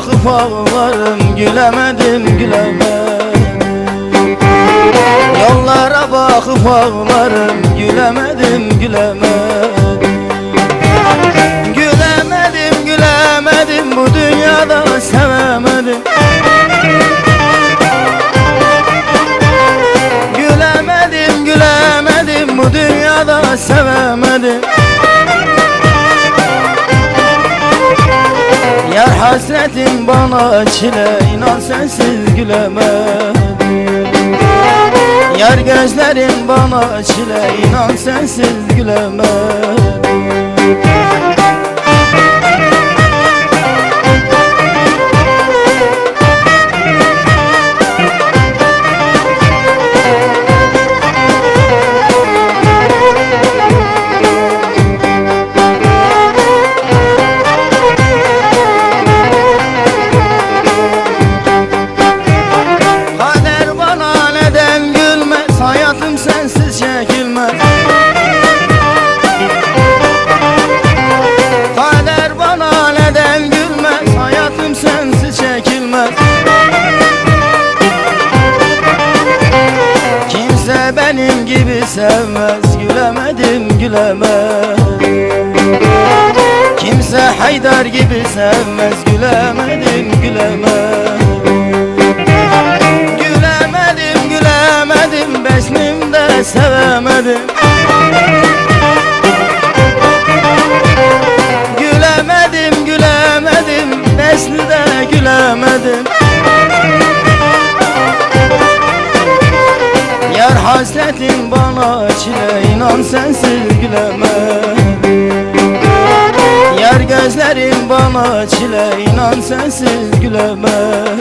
bakıp ağlarım Gülemedim gülemedim Yollara bakıp ağlarım Gülemedim gülemedim Gülemedim gülemedim Bu dünyada sevemedim. Gülemedim gülemedim Bu dünyada sevemedim hasretin bana çile inan sensiz gülemedim Yar gözlerin bana çile inan sensiz gülemedim benim gibi sevmez Gülemedim gülemedim Kimse Haydar gibi sevmez Gülemedim gülemedim Gülemedim gülemedim Besmimde sevemedim Yar hasretin bana çile inan sensiz gülemedim Yar gözlerin bana çile inan sensiz gülemedim